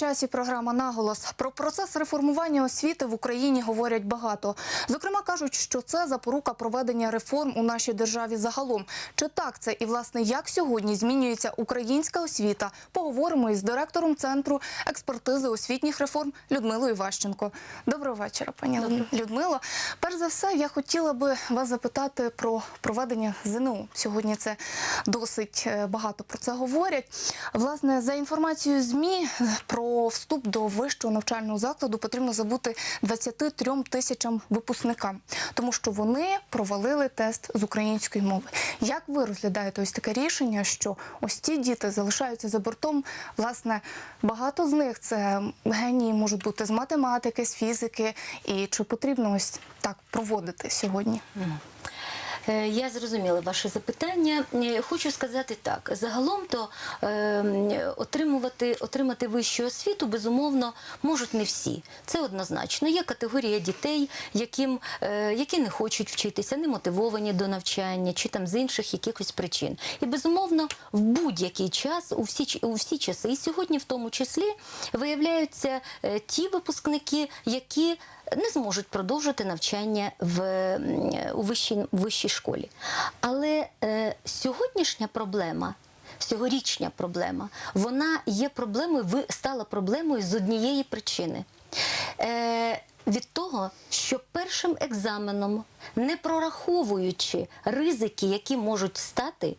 Часі. Програма наголос про процес реформування освіти в Україні говорять багато. Зокрема, кажуть, що це запорука проведення реформ у нашій державі загалом. Чи так це і власне як сьогодні змінюється українська освіта? Поговоримо із директором центру експертизи освітніх реформ Людмилою Ващенко. Доброго вечора, пані Людмило. Перш за все, я хотіла би вас запитати про проведення ЗНО. Сьогодні це досить е, багато про це говорять. Власне, за інформацією ЗМІ про вступ до вищого навчального закладу потрібно забути 23 тисячам випускникам, тому що вони провалили тест з української мови. Як ви розглядаєте ось таке рішення, що ось ці діти залишаються за бортом? Власне, багато з них це генії можуть бути з математики, з фізики, і чи потрібно ось так проводити сьогодні? Е, Я зрозуміла ваше запитання. Е, Хочу сказати так: загалом то е, отримувати, отримати вищу освіту безумовно можуть не всі. Це однозначно. Є категорія дітей, яким, е, які не хочуть вчитися, не мотивовані до навчання чи там з інших якихось причин. І безумовно, в будь-який час, у всі, у всі часи, і сьогодні в тому числі, виявляються ті випускники, які не зможуть продовжити навчання в, у вищій, вищій школі. Але е, сьогоднішня проблема. Сьогорічня проблема, вона є проблемою, стала проблемою з однієї причини. Е, від того, що першим екзаменом, не прораховуючи ризики, які можуть стати,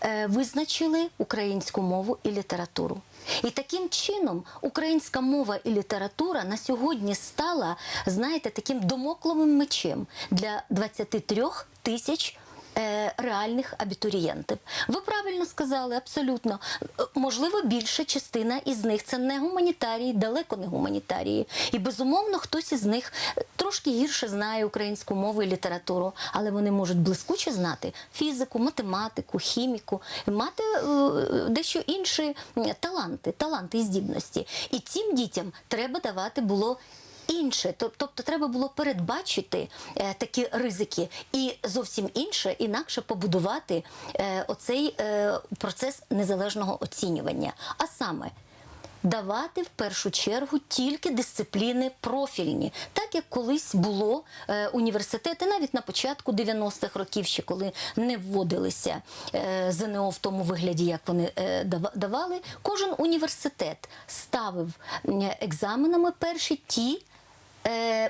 е, визначили українську мову і літературу. І таким чином українська мова і література на сьогодні стала, знаєте, таким домокловим мечем для 23 тисяч реальних абітурієнтів. Ви правильно сказали, абсолютно. Е, Можливо, більша частина із них це не гуманітарії, далеко не гуманітарії. І безумовно, хтось із них е, трошки гірше знає українську мову і літературу, але вони можуть блискуче знати фізику, математику, хіміку, мати е, дещо інші таланти, таланти і здібності. І цим дітям треба давати було інше, тобто треба було передбачити е, такі ризики і зовсім інше, інакше побудувати е, оцей е, процес незалежного оцінювання. А саме давати в першу чергу тільки дисципліни профільні, так як колись було е, університети, навіть на початку 90-х років, ще коли не вводилися е, ЗНО в тому вигляді, як вони е, давали, кожен університет ставив екзаменами перші ті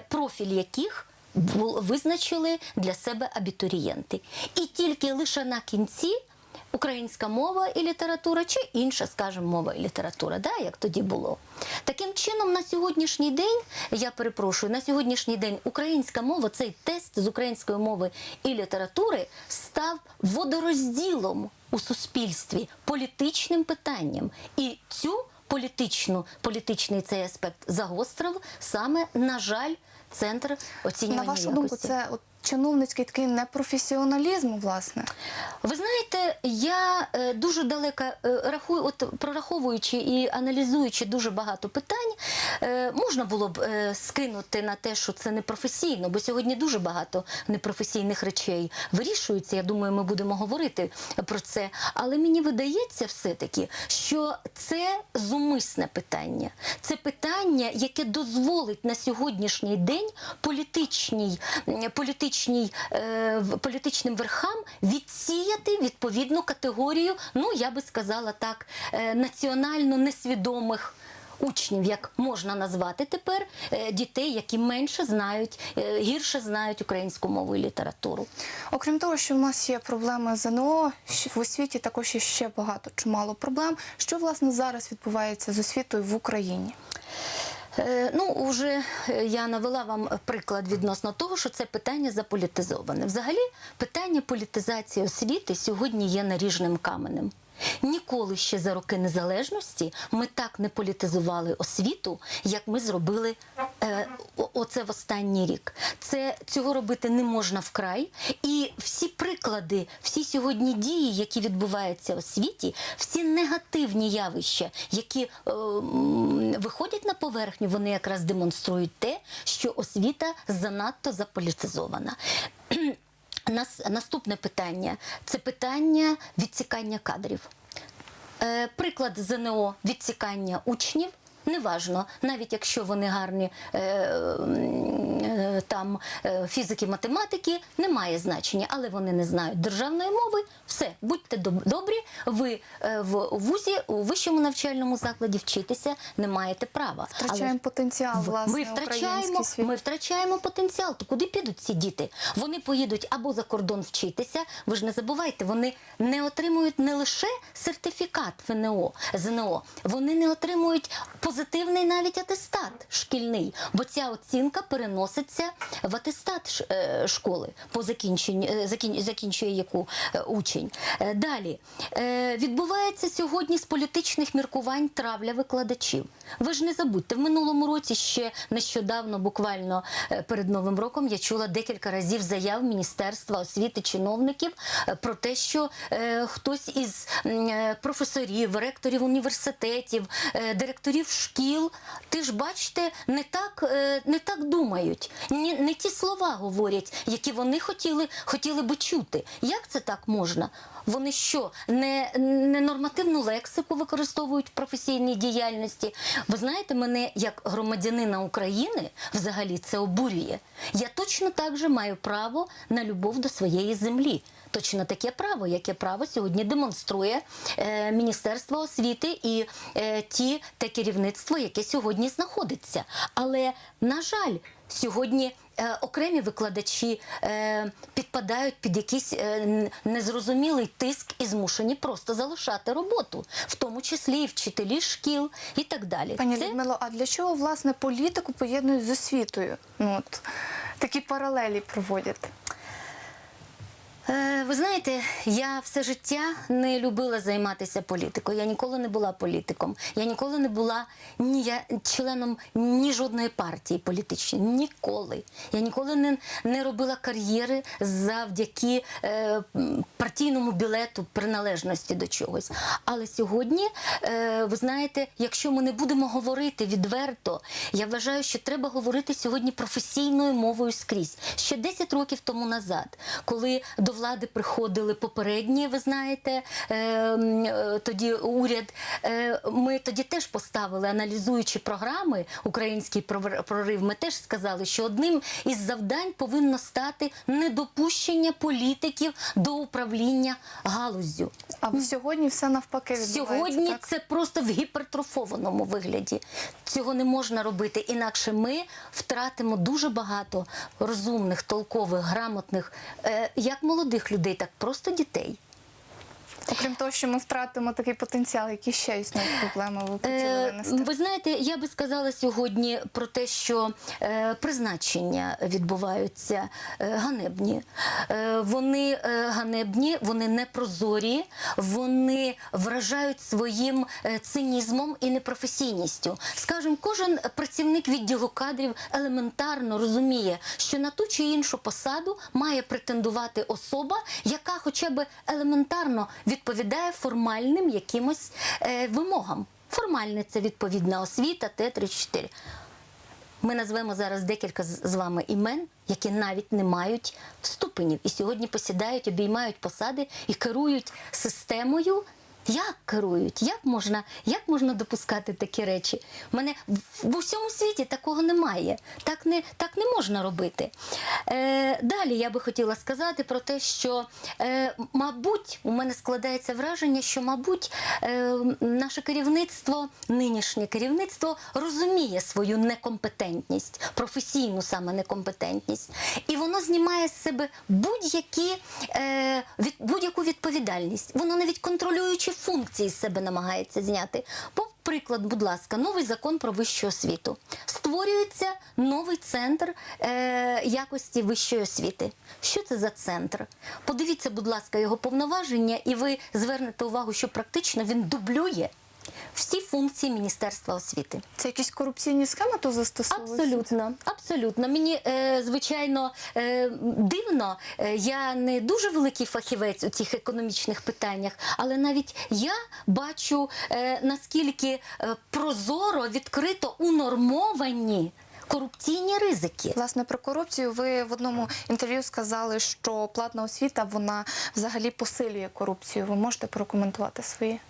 профіль яких визначили для себе абітурієнти. І тільки лише на кінці українська мова і література, чи інша, скажімо, мова і література, да, як тоді було. Таким чином, на сьогоднішній день, я перепрошую, на сьогоднішній день українська мова, цей тест з української мови і літератури став водорозділом у суспільстві, політичним питанням. І цю політичну, політичний цей аспект загострив саме, на жаль, центр оцінювання На вашу якості. думку, це от чиновницький такий непрофесіоналізм, власне. Ви знаєте, я е, дуже далеко е, рахую, прораховуючи і аналізуючи дуже багато питань, е, можна було б скинути на те, що це непрофесійно, бо сьогодні дуже багато непрофесійних речей вирішується. Я думаю, ми будемо говорити про це. Але мені видається все-таки, що це зумисне питання. Це питання, яке дозволить на сьогоднішній день політичній, м, політичній, е, політичним верхам відсіяти відповідну категорію, ну я би сказала так, е, національно несвідомих. Учнів, як можна назвати тепер, е, дітей, які менше знають, е, гірше знають українську мову і літературу. Окрім того, що в нас є проблеми з ЗНО, в освіті також є ще багато чимало проблем. Що власне зараз відбувається з освітою в Україні? Е, Ну, вже е, я навела вам приклад відносно того, що це питання заполітизоване. Взагалі, питання політизації освіти сьогодні є наріжним каменем. Ніколи ще за роки незалежності ми так не політизували освіту, як ми зробили е, оце в останній рік. Це цього робити не можна вкрай. І всі приклади, всі сьогодні дії, які відбуваються у світі, всі негативні явища, які е, виходять на поверхню, вони якраз демонструють те, що освіта занадто заполітизована. Нас, наступне питання це питання відсікання кадрів. Е, приклад ЗНО відсікання учнів Неважно, навіть якщо вони гарні е, е, там е, фізики, математики, немає значення, але вони не знають державної мови. Все, будьте добрі. Ви е, в вузі у вищому навчальному закладі вчитися не маєте права. Але Втрачаємо потенціал, власне, ми втрачаємо, світ. ми втрачаємо потенціал. То куди підуть ці діти? Вони поїдуть або за кордон вчитися. Ви ж не забувайте, вони не отримують не лише сертифікат ВНО, ЗНО, вони не отримують позитивний навіть атестат шкільний, бо ця оцінка переноситься в атестат е, школи по закінченню, е, закінчує яку е, учень. Далі відбувається сьогодні з політичних міркувань травля викладачів. Ви ж не забудьте, в минулому році ще нещодавно, буквально перед новим роком, я чула декілька разів заяв Міністерства освіти чиновників про те, що хтось із професорів, ректорів університетів, директорів шкіл, ти ж бачите, не так, е, не так думають, не, не ті слова говорять, які вони хотіли, хотіли би чути. Як це так можна? Вони що, не, не нормативну лексику використовують в професійній діяльності? Ви знаєте, мене як громадянина України взагалі це обурює. Я точно так же маю право на любов до своєї землі. Точно таке право, яке право сьогодні демонструє е, Міністерство освіти і е, ті те керівництво, яке сьогодні знаходиться. Але на жаль, сьогодні е, окремі викладачі е, підпадають під якийсь е, незрозумілий тиск і змушені просто залишати роботу, в тому числі і вчителі шкіл і так далі. Пані Це- Людмило, а для чого власне політику поєднують з освітою? Ну от такі паралелі проводять. Е, Ви знаєте, я все життя не любила займатися політикою. Я ніколи не була політиком. Я ніколи не була ні я членом ні жодної партії політичної. Ніколи. Я ніколи не, не робила кар'єри завдяки е, партійному білету приналежності до чогось. Але сьогодні, е, ви знаєте, якщо ми не будемо говорити відверто, я вважаю, що треба говорити сьогодні професійною мовою скрізь. Ще 10 років тому назад, коли до влади приходили попередні, ви знаєте, е, м, е, тоді уряд, е, ми тоді теж поставили, аналізуючи програми Український прорив, ми теж сказали, що одним із завдань повинно стати недопущення політиків до управління галуззю. А сьогодні все навпаки відбувається. Сьогодні так? це просто в гіпертрофованому вигляді. Цього не можна робити. Інакше ми втратимо дуже багато розумних, толкових, грамотних, е, як молодих людей, так просто дітей. Окрім того, що ми втратимо такий потенціал, які ще існують проблеми, ви хотіли Е, винести. Ви знаєте, я би сказала сьогодні про те, що е, призначення відбуваються е, ганебні. Вони ганебні, вони непрозорі, вони вражають своїм цинізмом і непрофесійністю. Скажімо, кожен працівник відділу кадрів елементарно розуміє, що на ту чи іншу посаду має претендувати особа, яка хоча б елементарно відповідає формальним якимось е, вимогам. Формальне це відповідна освіта, Т-34. Ми назвемо зараз декілька з вами імен, які навіть не мають ступенів і сьогодні посідають, обіймають посади і керують системою. Як керують? Як можна, як можна допускати такі речі? У мене в, усьому світі такого немає. Так не, так не можна робити. Е, далі я би хотіла сказати про те, що, е, мабуть, у мене складається враження, що, мабуть, е, наше керівництво, нинішнє керівництво розуміє свою некомпетентність, професійну саме некомпетентність, і воно знімає з себе будь-які е, від, будь-яку відповідальність. Воно навіть контролюючи функції з себе намагається зняти. Приклад, будь ласка, новий закон про вищу освіту. Створюється новий центр е, якості вищої освіти. Що це за центр? Подивіться, будь ласка, його повноваження, і ви звернете увагу, що практично він дублює всі функції Міністерства освіти. Це якісь корупційні схеми тут застосовуються? Абсолютно, абсолютно. Мені е, звичайно е, дивно. Е, я не дуже великий фахівець у цих економічних питаннях, але навіть я бачу е, наскільки е, прозоро, відкрито унормовані корупційні ризики. Власне, про корупцію ви в одному інтерв'ю сказали, що платна освіта вона взагалі посилює корупцію. Ви можете прокоментувати свої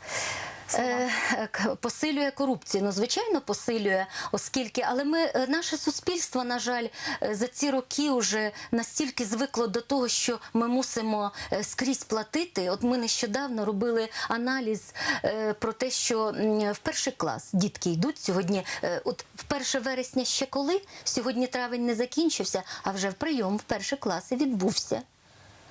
посилює корупцію. Ну, звичайно, посилює, оскільки, але ми, е, наше суспільство, на жаль, е, за ці роки вже настільки звикло до того, що ми мусимо е, скрізь платити. От ми нещодавно робили аналіз е, про те, що в перший клас дітки йдуть сьогодні. е, От в 1 вересня ще коли? Сьогодні травень не закінчився, а вже в прийом в перший клас відбувся.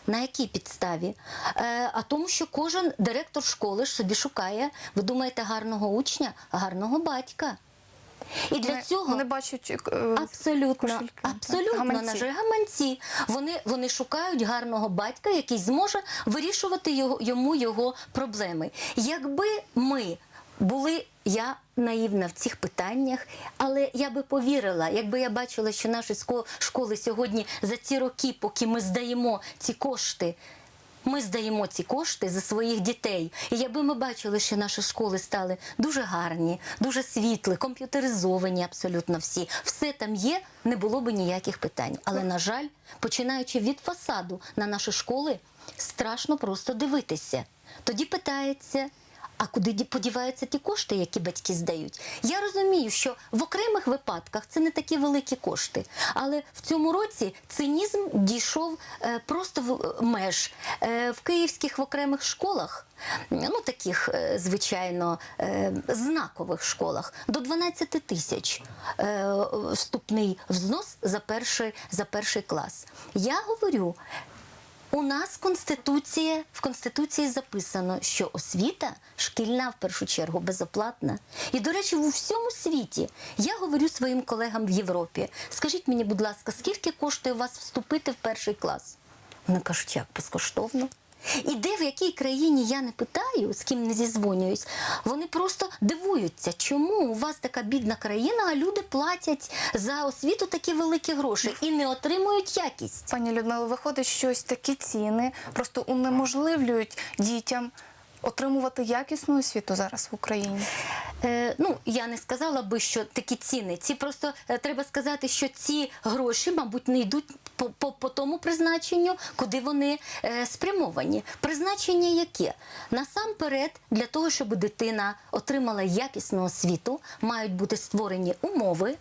На якій підставі? Е, а тому, що кожен директор школи ж собі шукає, ви думаєте, гарного учня, гарного батька. І для Вони- цього вони бачать е, абсолютно, кошельки, абсолютно гаманці. на жаль, гаманці. Вони, вони шукають гарного батька, який зможе вирішувати його, йому його проблеми. Якби ми були, я наївна в цих питаннях, але я би повірила, якби я бачила, що наші школи сьогодні за ці роки, поки ми здаємо ці кошти. Ми здаємо ці кошти за своїх дітей. І якби ми бачили, що наші школи стали дуже гарні, дуже світлі, комп'ютеризовані абсолютно всі, все там є, не було б ніяких питань. Але, на жаль, починаючи від фасаду на наші школи, страшно просто дивитися. Тоді питається. А куди подіваються ті кошти, які батьки здають? Я розумію, що в окремих випадках це не такі великі кошти. Але в цьому році цинізм дійшов е, просто в е, меж. Е, в київських в окремих школах, ну таких, звичайно, знакових школах, до 12 тисяч вступний взнос за перший, за перший клас. Я говорю, у нас конституція в конституції записано, що освіта шкільна в першу чергу безоплатна. І, до речі, у всьому світі я говорю своїм колегам в Європі. Скажіть мені, будь ласка, скільки коштує вас вступити в перший клас? Вони кажуть, як безкоштовно. І де в якій країні я не питаю, з ким не зізвонююсь, вони просто дивуються, чому у вас така бідна країна, а люди платять за освіту такі великі гроші і не отримують якість. Пані Людмила, виходить, що ось такі ціни просто унеможливлюють дітям отримувати якісну освіту зараз в Україні. Е, ну, я не сказала би, що такі ціни. Ці просто е, треба сказати, що ці гроші, мабуть, не йдуть по, по, по тому призначенню, куди вони е, спрямовані. Призначення яке? Насамперед, для того, щоб дитина отримала якісну освіту, мають бути створені умови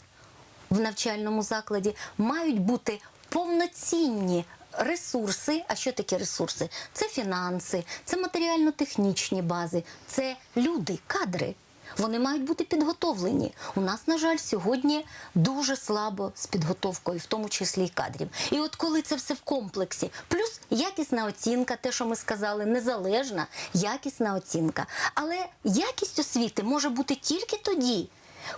в навчальному закладі, мають бути повноцінні. Ресурси, а що таке ресурси? Це фінанси, це матеріально-технічні бази, це люди, кадри. Вони мають бути підготовлені. У нас, на жаль, сьогодні дуже слабо з підготовкою, в тому числі і кадрів. І от коли це все в комплексі, плюс якісна оцінка, те, що ми сказали, незалежна, якісна оцінка. Але якість освіти може бути тільки тоді,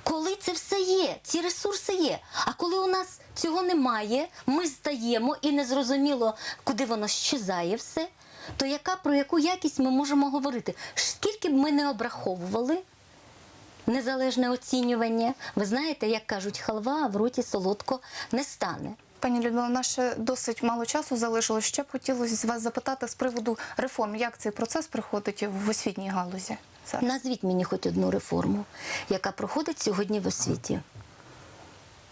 коли це все є, ці ресурси є. А коли у нас цього немає, ми здаємо і незрозуміло, куди воно щезає все, то яка про яку якість ми можемо говорити? Скільки б ми не обраховували незалежне оцінювання, ви знаєте, як кажуть, халва в роті солодко не стане. Пані Людмила, наше досить мало часу залишилось. Ще б хотілося з вас запитати з приводу реформ. Як цей процес проходить в освітній галузі? зараз? Назвіть мені хоч одну реформу, яка проходить сьогодні в освіті.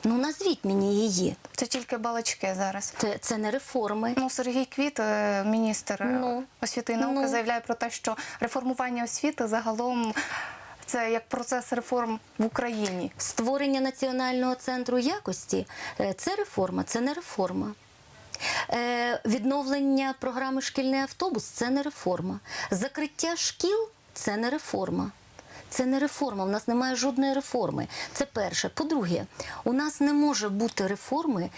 Ну, назвіть мені її. Це тільки балачки зараз. Це, це не реформи. Ну, Сергій Квіт, е, міністр е, Ну, освіти і науки, ну. заявляє про те, що реформування освіти загалом це як процес реформ в Україні. Створення національного центру якості е, це реформа, це не реформа. Е, Відновлення програми шкільний автобус це не реформа. Закриття шкіл це не реформа. Це не реформа. У нас немає жодної реформи. Це перше. По-друге, у нас не може бути реформи.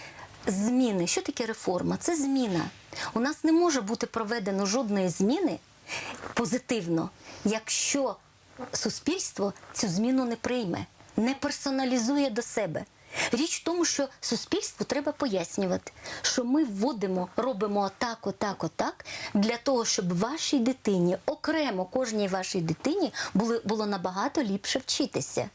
Зміни. Що таке реформа? Це зміна. У нас не може бути проведено жодної зміни позитивно, якщо суспільство цю зміну не прийме, не персоналізує до себе. Річ в тому, що суспільству треба пояснювати, що ми вводимо, робимо отак, отак, отак, для того, щоб вашій дитині, окремо кожній вашій дитині, було, було набагато ліпше вчитися.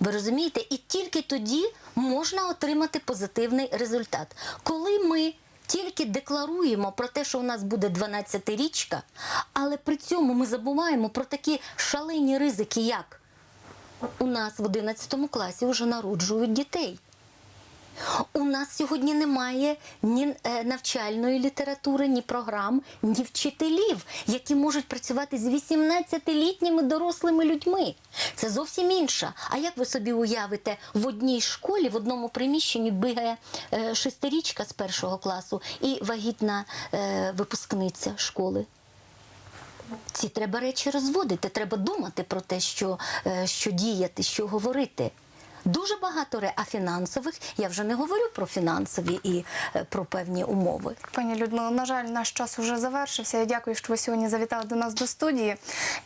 Ви розумієте? І тільки тоді можна отримати позитивний результат. Коли ми тільки декларуємо про те, що у нас буде 12-річка, але при цьому ми забуваємо про такі шалені ризики, як у нас в 11 класі вже народжують дітей. У нас сьогодні немає ні е, навчальної літератури, ні програм, ні вчителів, які можуть працювати з 18-літніми дорослими людьми. Це зовсім інша. А як ви собі уявите, в одній школі, в одному приміщенні бігає е, шестирічка з першого класу і вагітна е, випускниця школи? Ці треба речі розводити. Треба думати про те, що, що діяти, що говорити. Дуже багато ре, фінансових я вже не говорю про фінансові і е, про певні умови. Пані Людмило, на жаль, наш час уже завершився. Я дякую, що ви сьогодні завітали до нас до студії.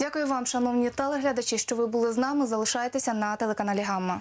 Дякую вам, шановні телеглядачі, що ви були з нами. Залишайтеся на телеканалі Гамма.